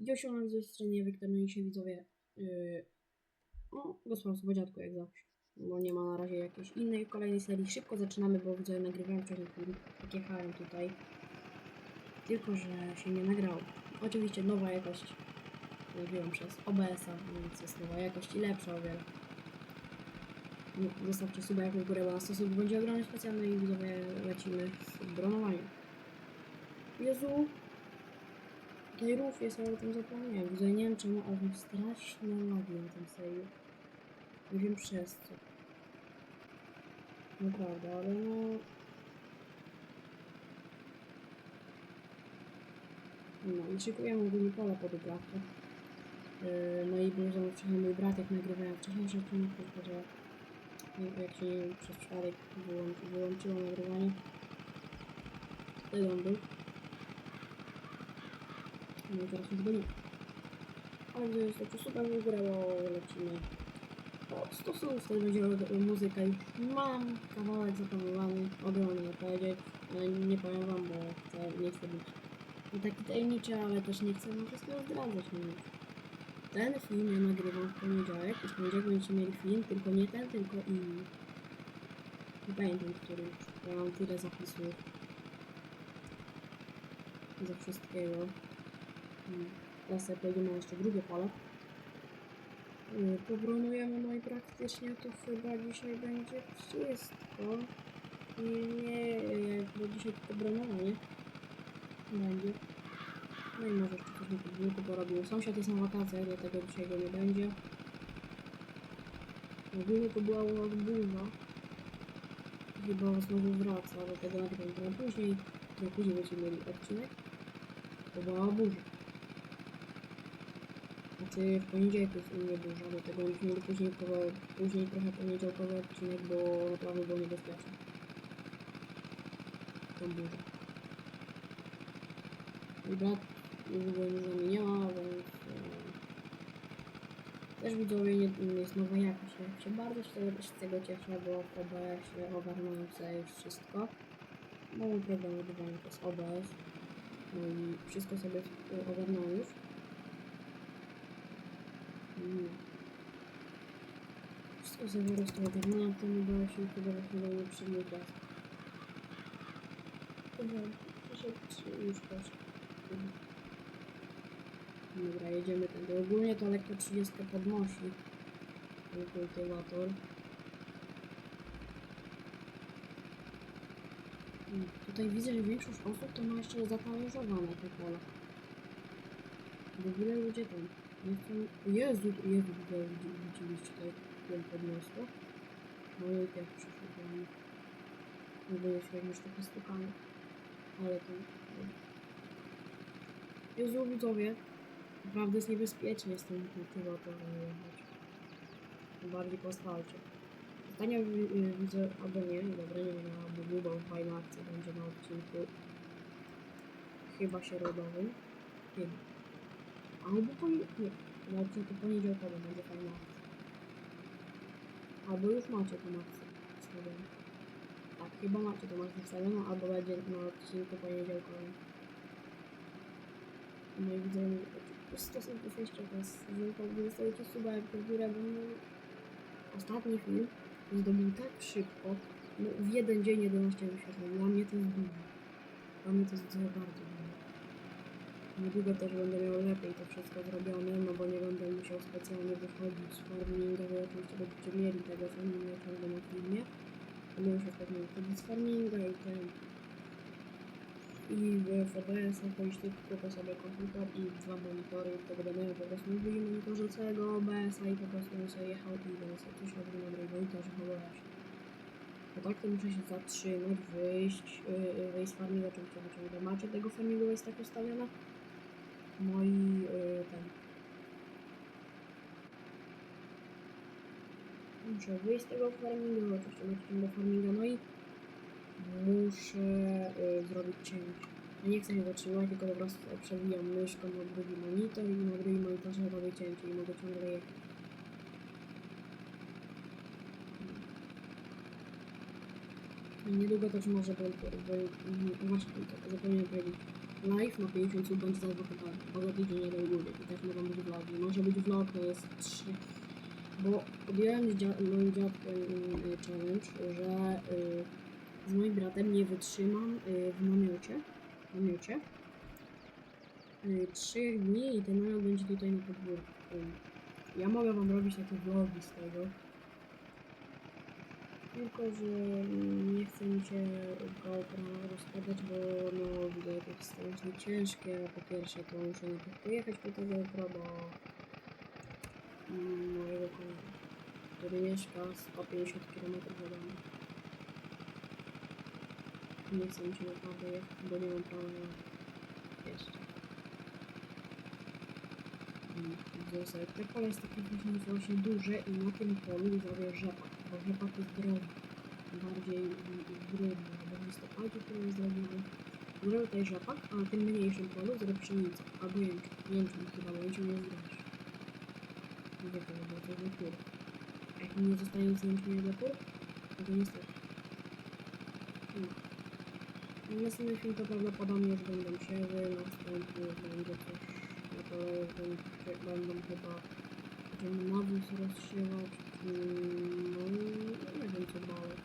Josiu na widzę stronie Wiktor, no i się widzowie. Yy, no, gospodarz Słodziatku jak zawsze. Bo nie ma na razie jakiejś innej kolejnej serii. Szybko zaczynamy, bo widzowie nagrywałem wcześniej film. Jak jechałem tutaj. Tylko, że się nie nagrało. Oczywiście nowa jakość. Nagrywam przez OBS-a, więc jest nowa jakość i lepsza o wiele. No, Zostawcie suba jak w górę, bo na będzie obrony specjalnej i widzowie lecimy z bronowaniem. Jezu! Tutaj rów jest, ale o tym zapomniałem. Widzę, nie wiem czemu, ale mi strasznie lagi na tym serii. Nie wiem przez co. Naprawdę, ale no... No i szykujemy ogólnie pole pod uprawkę. Yy, no i był ze mną mój brat, jak nagrywałem wcześniejszy odcinek, tylko że jak się przez przypadek wyłączy, wyłączyło nagrywanie. Wtedy on był. No i teraz już go nie. Ale gdzie jest to super w górę, bo lecimy. O, stosunku wtedy będzie od- muzyka już mam kawałek zaplanowany, ogromny powiedzieć. No, nie powiem wam, bo chcę, nie chcę być nie taki tajemniczy, ale też nie chcę wam wszystkiego zdradzać. No. Ten film ja nagrywam w poniedziałek i w poniedziałek będziecie mieli film, tylko nie ten, tylko inny. Nie pamiętam, który już. Ja mam tyle zapisów. Ze wszystkiego. Mm. Teraz sobie pojedziemy na jeszcze drugie pole. Yy, Pobronujemy, no i praktycznie to chyba dzisiaj będzie wszystko. Nie, nie, bo dzisiaj tylko bronowanie będzie. No i może jeszcze coś na podwórku porobił. Sąsiad jest na wakacjach, dlatego dzisiaj go nie będzie. Ogólnie to była burza. Chyba znowu wraca, dlatego nagrywam później. Na później będziemy mieli odcinek. To była burza. Znaczy w poniedziałek jest u mnie burza, dlatego będziemy mieli później, później trochę poniedziałkowy odcinek, bo naprawdę było niebezpieczne. Tą burzę. Mój brat długo nie zamieniała, więc e, też widzowie nie, jest nowa jakość. Ja się bardzo się z tego cieszę, bo w OBS-ie ogarnąłem sobie już wszystko. Program nagrywania to jest OBS. No i wszystko sobie e, ogarnąłem już. Wszystko sobie po prostu ogarnąłem w tym OBS-ie i chyba właśnie do mnie przyjmie czas. Dobra, już poszedł. Dobra, jedziemy tędy. Ogólnie to lekko 30 podnosi ten kultywator. Mm, Tutaj widzę, że większość osób to ma jeszcze zatalerzowane te pola. W ogóle ludzie tam nie. Jezu, Jezu, tutaj widzieliście tutaj ten podniosło. No i jak przyszło do mnie. Nie będzie się już trochę stukane. Ale to... Jezu, widzowie, naprawdę jest niebezpiecznie z tym kultywatorem jechać. Bardziej po asfalcie. Wi- y, widzę, albo nie, dobra, nie wiem, albo długo fajna akcja będzie na odcinku. Chyba środowym. Chyba. Albo po, nie, na odcinku będzie fajna akcja. Albo już macie tą akcję wstawioną. Tak, chyba macie tą akcję wstawioną, albo będzie na odcinku poniedziałkowym. No i widzę, stosunków jeszcze raz, zostawicie suba w górę, bo no, ostatni film zdobył tak szybko, no, w jeden dzień 11 wyświetleń, dla mnie to jest dużo. Dla mnie to jest bardzo dużo. Niedługo też będę miał lepiej to wszystko zrobione, no bo nie będę musiał specjalnie wychodzić z farminga, bo oczywiście będziecie mieli tego farminga ciągle na filmie. Będę musiał pewnie wychodzić z farminga i ten i w FODS jakoś tylko sobie komputer i dwa monitory i wtedy będę miał po prostu na drugim monitorze całego OBS-a i po prostu bym sobie jechał i będę sobie coś robił na drugim monitorze OBS. Bo tak to muszę się zatrzymać, wyjść, yy, wyjść z farmingu, oczywiście wyciągnę. Macie tego farmingu jest tak ustawione? No i yy, ten. Muszę wyjść z tego farmingu, oczywiście macie do farminga, no i muszę y, zrobić cięcie. Ja nie chcę się zatrzymać, tylko po prostu przewijam myszką na drugi monitor i na drugim monitorze robię cięcie i mogę ciągle jechać. I niedługo też może będę, bo, bo właśnie to zapomniałem powiedzieć, na 50 sub będzie za dwa tygodnie, bo za tydzień jeden góry i też mogą być vlogi. Może być vlog, to jest 3, bo podjąłem z dzia- moim dziadkiem y, challenge, że y, z moim bratem nie wytrzymam y, w namiocie, namiocie y, trzech dni i ten namiot będzie tutaj na podwórku. Ja mogę wam robić takie vlogi z tego. Tylko, że nie chce mi się GoPro rozkładać, bo no wideo to jest strasznie ciężkie. Po pierwsze to muszę najpierw pojechać po tego GoPro do mm, mojego kolega, który mieszka 150 km ode mnie. Nie chcę mi się naprawdę jechać, bo nie mam prawa jeszcze. Mm, Wiosek. Te pole jest takie właśnie, duże i na tym polu zrobię rzepak, bo rzepak jest drogi. Bardziej brudny, bo w listopadzie, który jest zrobiony. Zrobię tutaj rzepak, a na tym mniejszym polu zrobię pszenicę. Albo jęczmień. Jęczmień chyba, bo jęczmień jest droższy. Nie wiem, bo to jest kur. A jak mi nie zostanie nic jęczmienia dla kur, to to niestety. No. Następny film to prawdopodobnie już będą siewy, następny będzie coś na to będą chyba będziemy nawóz rozsiewać, czy no nie wiem co dalej.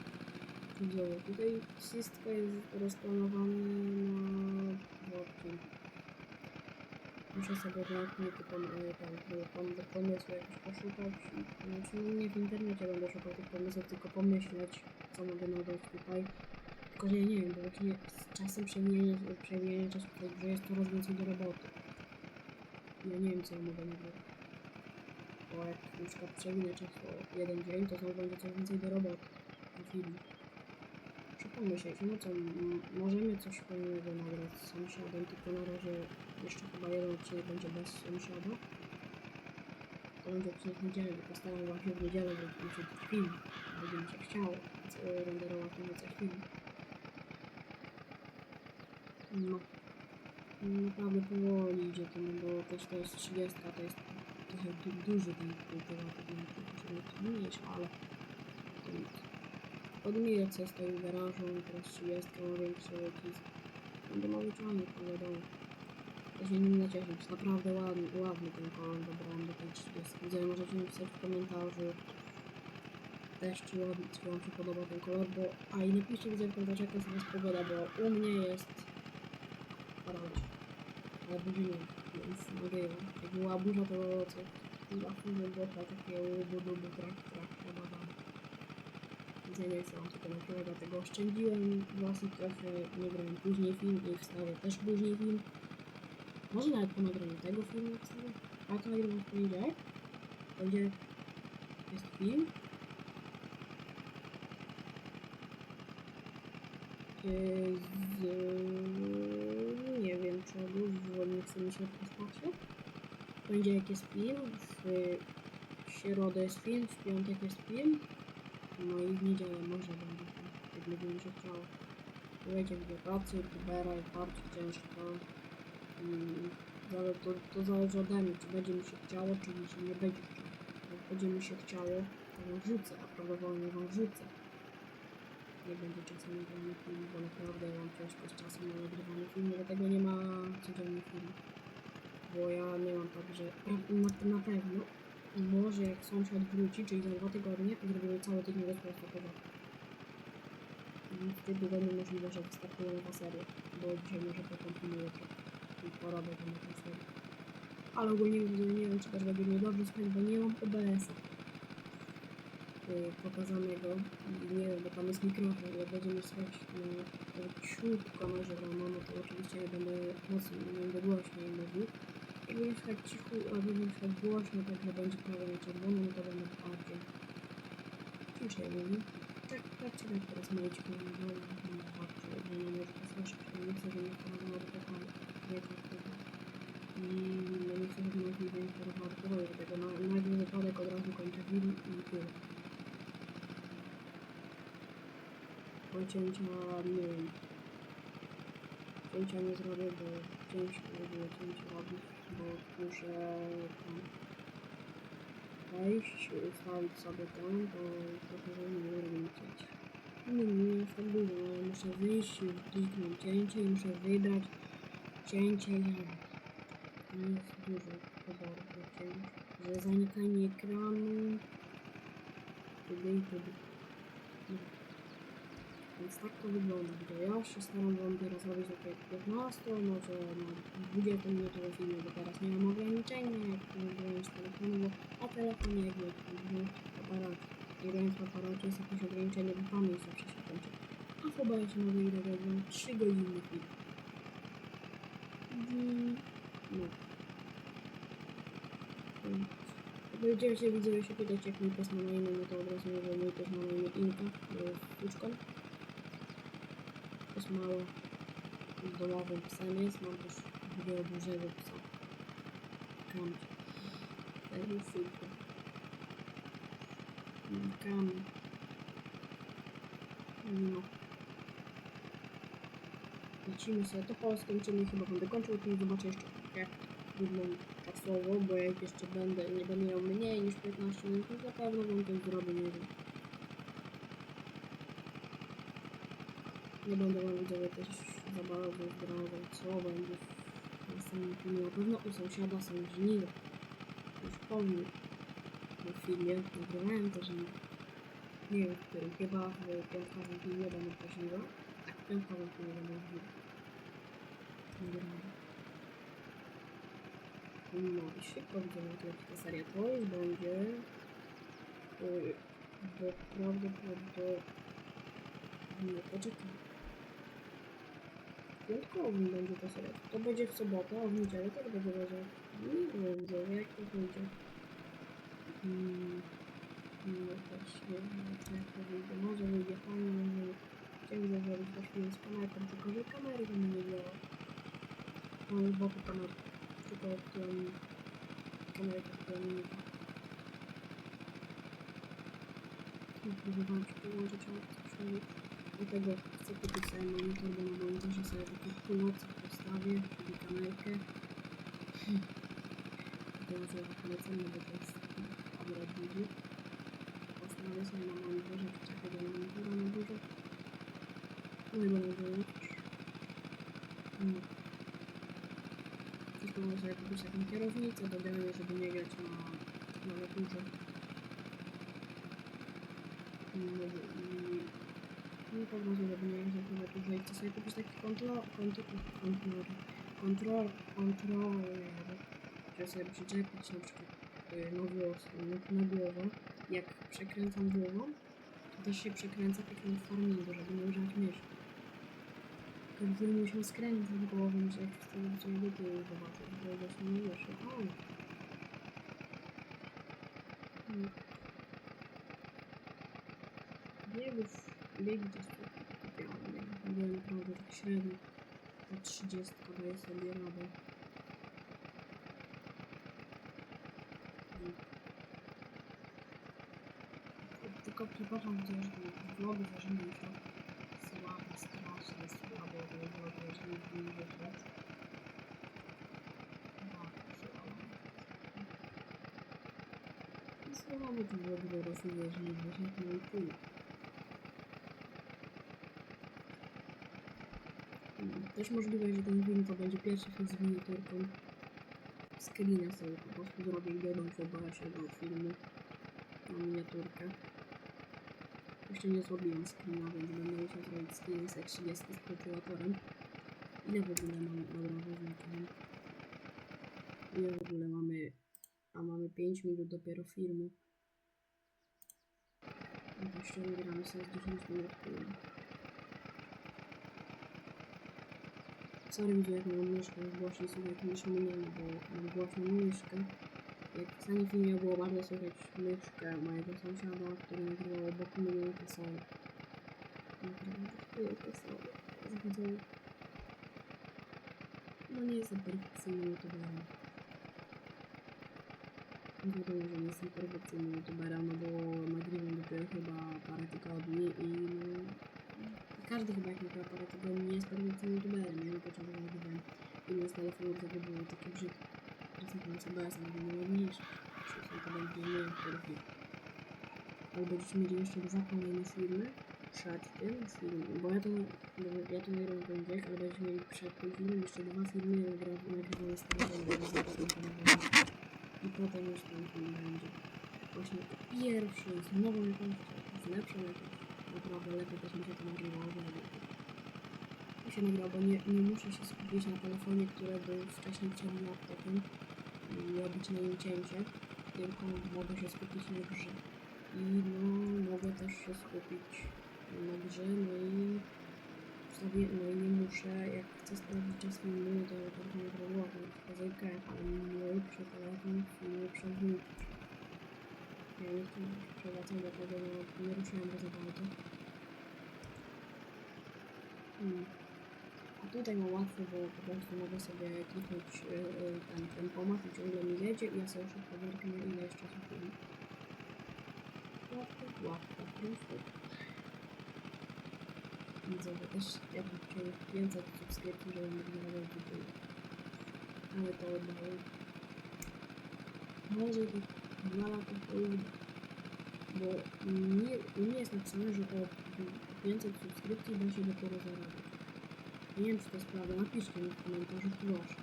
Widzimy, tutaj wszystko jest rozplanowane na worki. Muszę sobie na tylko tam, tam pomysły jakieś poszukać. Znaczy no nie w internecie będę szukał tych pomysłów, tylko pomyśleć co mogę nadać tutaj. Tylko że ja nie wiem, bo właśnie z czasem przemienienie czasu tutaj, że jest coraz więcej do roboty. Ja nie wiem co ja mogę nagrać. Bo jak na przykład przewinę czas o jeden dzień, to znowu będzie coś więcej do roboty. Na film. Muszę pomyśleć, no co, m- możemy coś fajnego nagrać z sąsiadem, tylko na razie jeszcze chyba jeden odcinek będzie bez sąsiada. To będzie odcinek niedzielny, postaram właśnie w niedzielę wrzucić film. Będzie mi się chciało renderować więcej film. No. Naprawdę powoli idzie to, no bo też to jest 30, to jest trochę du duży ten kultywator, no to ale to nic. Podmiję co stoi w garażu, teraz 30 ma większy wycisk. Będę mały ciągnik, no wiadomo. To się nim nacieszyć. Naprawdę ładny, ładny ten kolor dobrałem do tej 30. Widzę, możecie napisać w komentarzu też czy, ładny, czy wam się podoba ten kolor, bo a i napiszcie widzę w komentarzach jaka jest pogoda, bo u mnie jest padać. Ale będzie nie, więc nagrywam. Jak była burza, to co? Chyba chwilę było takie łubu-dubu, trak, trak, chyba Więc ja nie chcę wam tego nagrywać, dlatego oszczędziłem własnych trochę, nagrałem później film i wstawię też później film. Może nawet po nagraniu tego filmu wstawię. A to nagrywam w poniedziałek. Będzie jest film. Yy, z nie chce mi się postacie. W poniedziałek jest film, w środę jest film, w piątek jest film, no i w niedzielę może będzie film, jak będzie mi się chciało. Wiecie, gdzie pracy, tubera, bardzo ciężko. Mm, Ale to, to zależy ode mnie, czy będzie mi się chciało, czy mi się nie będzie chciało. Jak będzie mi się chciało, to wam rzucę, a prawdopodobnie wam rzucę nie będzie czasem nagrany film, bo naprawdę mam ciężko z czasem na nagrywanie filmu, dlatego nie ma codziennych filmów. Bo ja nie mam tak, że na, na pewno może jak sąsiad wróci, czyli za dwa tygodnie, zrobimy cały tydzień rozprostowania. I wtedy będzie możliwe, że wystartuje nowa seria, bo dzisiaj może pokontynuuję to i porobię tę serię. Ale ogólnie nie wiem, czy też będzie mnie dobrze bo nie mam OBS-a pokazanego i nie wiem, bo tam jest mikrofon, jak będziemy słuchać no, ciutko nagrano, no to oczywiście nie będę mocno, nie będę głośniej mówił. Jak będzie słuchać cicho, a będzie słuchać głośno, tak że będzie prawie na czerwono, no to będę bardziej ciszej mówił. Tak, patrzcie jak teraz moje cicho mówią, no patrzcie, że nie może posłyszeć, nie chcę, żeby to do pokoju, nie tak tego. I no nie chcę, żeby mój film porwał do pokoju, dlatego na, na jeden wypadek od razu kończę film i tyle. Bo nie wiem. Cięcia nie zrobię, bo ciężko było cięcie robić, bo muszę tam wejść, ustawić sobie tam, to trochę nie robię cięcia. Nie, nie jest tak dużo, muszę wyjść, kliknąć cięcie i muszę wybrać cięcie jak. Nie jest dużo wyboru do cięć. Że zanikanie ekranu. Tudy i. Więc tak to wygląda. Ja się staram wam teraz robić takie 15, może na 20 minutowe filmy, bo teraz nie mam ograniczenia, jak byłem z telefonu, bo a telefon jak wiecie, w aparacie. Nie grając w aparacie jest jakieś ograniczenie, bo pamięć zawsze się kończy. A w obejście mogę ile robią 3 godziny film. No. Będziemy się widzowie się pytać, jak mój pies ma na imię, no to od razu mówię, że mój pies ma na imię Inka, to jest. Jest mały, domowym psem jest, mam też drugiego dużego psa. To jest super. Kam. No. Lecimy sobie to pole, skończymy, chyba będę kończył, to zobaczę jeszcze jak wygląda czasowo, bo jak jeszcze będę, nie będę miał mniej niż 15 minut, to zapewne wam to zrobię, nie wiem. Nie będę wam widzowie też za bardzo co będzie w następnym filmie. Na pewno u sąsiada są żniwa. Już powiem w filmie, nagrywałem te żniwa. Nie wiem, w którym, chyba w piątkowym filmie będą te żniwa. Tak, w piątkowym filmie będą żniwa. Nagrywam. No i szybko widzimy, jak ta seria to już będzie. Bo prawdopodobnie. Nie, W piątkowym będzie seria. To będzie w sobotę, a w niedzielę też będzie leżał. Nie widzowie, jak to wyjdzie. Mm, no też nie wiem, jak to wyjdzie. Może wyjdzie fajnie, może chciałem zrobić też film z kamerką, tylko że kamery tam nie działa. Mam z boku kamerkę, tylko którą kamerkę, która mi nie działa. Próbowałam się połączyć, ale to przynajmniej Dlatego chcę kupić sobie monitor, bo na monitorze sobie taki północy postawię, czyli kamerkę. Teraz ja polecam, bo to jest akurat duży. Postawię sobie na monitorze, takiego monitora na dużo. No i będę wyłączyć. No. Też mogę sobie kupić taką kierownicę do grania, żeby nie grać na klawiaturze. No, i no po prostu, żeby nie jeździć na klawiaturze i chcę sobie kupić taki kontrol, kontrol, kontrol, kontrol, kontroler, żeby sobie przyczepić na przykład y, na na, głowę. Jak przekręcam głową, to też się przekręca tak na farmingu, żeby nie używać myszy. Każdy musiał skręcić głową, że jak chcę sobie video zobaczyć, to właśnie nie wiesz, o. Biegów, biegi też kupiłam, nie? Byłem naprawdę tak średnio. Ta 30 daje sobie radę. Tylko przepraszam, gdzie vlogi zaczynają się słabe, strasznie słabo, bo vlogi zaczynają w nim wygrać. Słabo to vlogi wyrosły, jeżeli wyszedł no i tyle. Też możliwe, że ten film to będzie pierwszy film z miniaturką. Screena sobie po prostu zrobię i dodam w OBS-ie do filmu na miniaturkę. Jeszcze nie zrobiłem screena, więc będę musiał zrobić screen z 30 z kalkulatorem. Ile w ogóle mamy? Dobra, wyznaczam. Ile w ogóle mamy? A mamy 5 minut dopiero filmu. No jeszcze gramy sobie z 10 minut Sorry, widzę jak mam myszkę, głośniej słychać niż mnie, bo mam głośną myszkę. Jak w stanie filmie było bardzo słychać myszkę mojego sąsiada, który nagrywał obok mnie te są. Naprawdę, te. Zachodzą. No nie jestem perfekcyjnym youtuberem. Wiadomo, że nie jestem perfekcyjnym youtuberem, no bo nagrywam dopiero chyba parę tygodni i no, każdy chyba jak nagrywa parę tygodni nie jest perfekcyjnym youtuberem. Ja na początku nagrywałem filmy z telefonu, które były takie brzydkie. Teraz nagrywam z OBS, a będą ładniejsze. Czyli to będzie nie pierwszy film. Ale będziecie mieli jeszcze dwa kolejne filmy przed tym filmem, bo ja to, bo ja to nagram w poniedziałek, ale będziemy mieli przed tym filmem jeszcze dwa filmy nagra- nagrywane z telefonem, zaraz na telefonie. I potem już ten film będzie. Właśnie pierwszy, z nową jakością, z lepszą jakością. Naprawdę lepiej też mi się to nagrywało, że lepiej. To się nagrał, bo nie, nie muszę się skupić na telefonie, który był wcześniej przed laptopem i robić na nim cięcie, tylko mogę się skupić na grze. I no, mogę też się skupić na grze, no i sobie, no i nie muszę, jak chcę sprawdzić czas filmu, no to tylko nie robię fizykę, ale nie lepszy telefon, nie przewrócić. Ja nie chcę przewracać, dlatego no, nie ruszyłem go za bardzo. Hmm. A tutaj mam łatwo, bo po prostu mogę sobie kliknąć y, y, ten tempomat i ciągle mi jedzie i ja sobie szybko zerknę ile jeszcze czasu film. Łatwo, łatwo, łatwo. Widzowie też jakby chcieli 500 subskrypcji, żeby mogli nadawać video. Ale to oddaję. Może to dwa lata uda. Bo nie, nie jest napisane, że po 500 subskrypcji da się dopiero zarabiać. Komentarzu, proszę.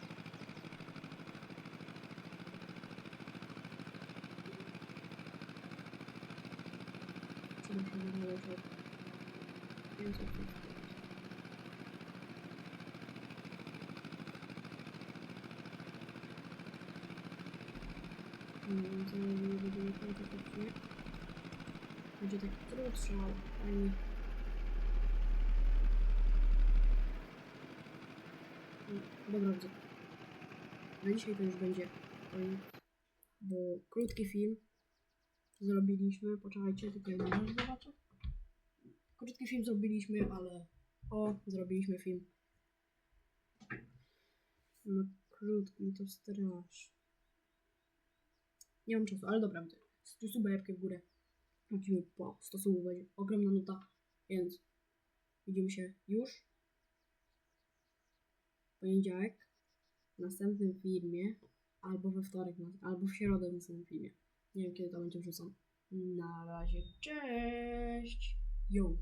Czy da się zarabiać od 500 subskrypcji? Nie wiem, co nie będzie na końcu odcinek. Będzie tak krótszy, ale fajnie. Dobra, widzę. Na dzisiaj to już będzie koniec. Bo krótki film zrobiliśmy. Poczekajcie, tylko jedną rzecz zobaczę. Krótki film zrobiliśmy, ale o, zrobiliśmy film. No krótki, to strasz. Nie mam czasu, ale dobra, widzę. Suba jabłkę w górę. Lecimy po 100 subów, będzie ogromna nuta, więc widzimy się już poniedziałek w następnym filmie, albo we wtorek, na- albo w środę w następnym filmie. Nie wiem, kiedy to będzie wrzucam. Na razie, cześć! Yo!